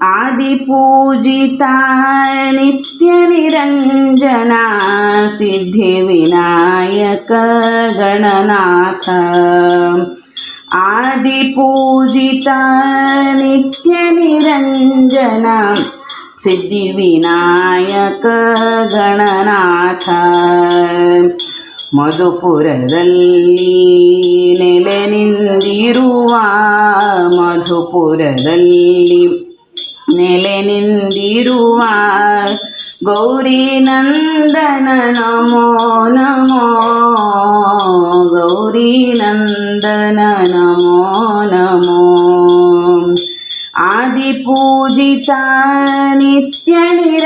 आदिपूजिता नित्यनिरञ्जना सिद्धिविनायक गणनाथ आदिपूजिता नित्यनिरञ्जना ಸಿದ್ಧಿವಿನಾಯಕ ಗಣನಾಥ ಮಧುಪುರದಲ್ಲಿ ನೆಲೆ ನಿಂದಿರುವ ಮಧುಪುರದಲ್ಲಿ ನೆಲೆ ನಿಂದಿರುವ ಗೌರಿ ನಂದನ ನಮೋ ನಮೋ ಗೌರಿ ನಂದನ ನಮೋ ನಮೋ आदिपूजिता नित्यनिरञ्जना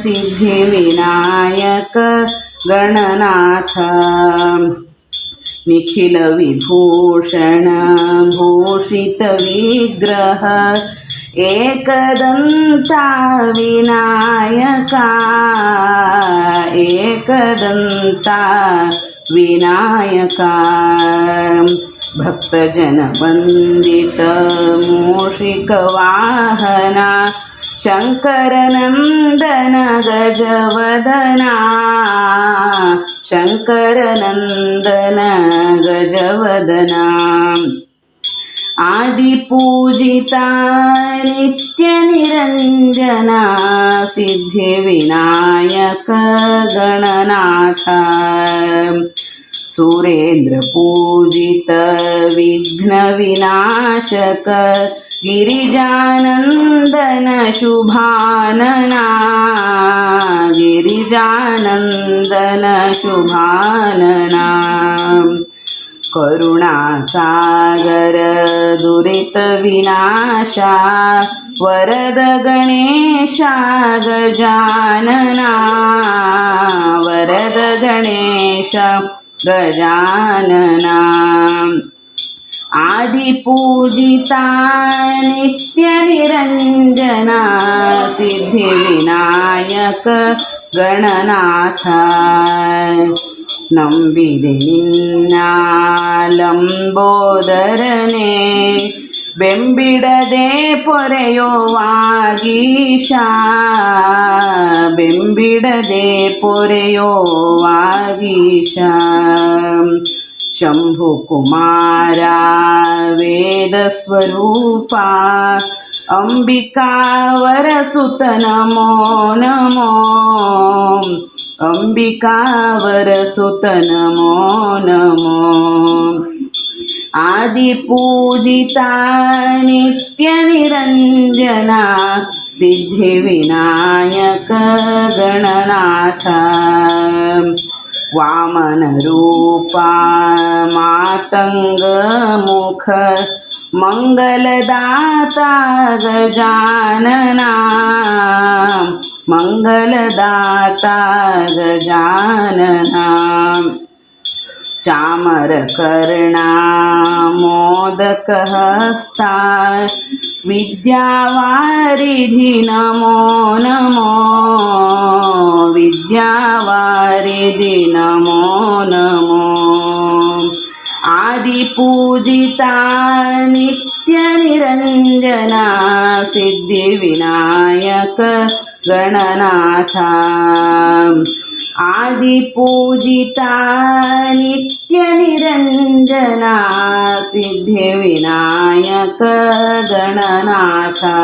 सिद्धिविनायक गणनाथ निखिलविभूषण भूषितविग्रह एकदन्ता विनायका एकदन्ता विनायका। भक्तजनवन्दितमूषिकवाहना शङ्करनन्दन गजवदना शङ्करनन्दन गजवदना आदिपूजिता नित्यनिरञ्जना सिद्धिविनायक गणनाथ सुरेन्द्रपूजित विघ्नविनाशक गिरिजानन्दन शुभानना गिरिजानन्दन शुभानना करुणासागर दुरितविनाशा वरद गणेशा गजानना वरद गणेश गजानना। आदिपूजिता नित्यनिरञ्जना सिद्धिविनायक गणनाथ ನಂಬಿದೆ ನಿನ್ನ ಲಂಬೋದರನೆ ಬೆಂಬಿಡದೆ ಪೊರೆಯೋವಾಗೀಶ ಬೆಂಬಿಡದೆ ಪೊರೆಯೋವಾಗೀಶ ಶಂಭು ಕುಮಾರ ವೇದ ಸ್ವರೂಪ ಅಂಬಿಕಾ ವರಸುತ ನಮೋ ನಮೋ ಅಂಬಿಕಾ ವರಸುತ ನಮೋ ನಮೋ ಆದಿ ಪೂಜಿತ ನಿತ್ಯ ನಿರಂಜನ ಸಿದ್ಧಿ ವಿನಾಯಕ ಗಣನಾಥ वामनरूपा मातङ्गमुख मङ्गलदाता गजानना मङ्गलदाता गजानना चामरकर्णा मोदकहस्ता विद्यावारिधि नमो नमो विद्यावारिधि आदिपूजिता नित्यनिरञ्जना सिद्धिविनायक गणनाथा. आदिपूजिता नित्यनिरञ्जना सिद्धिविनायक गणनाथा.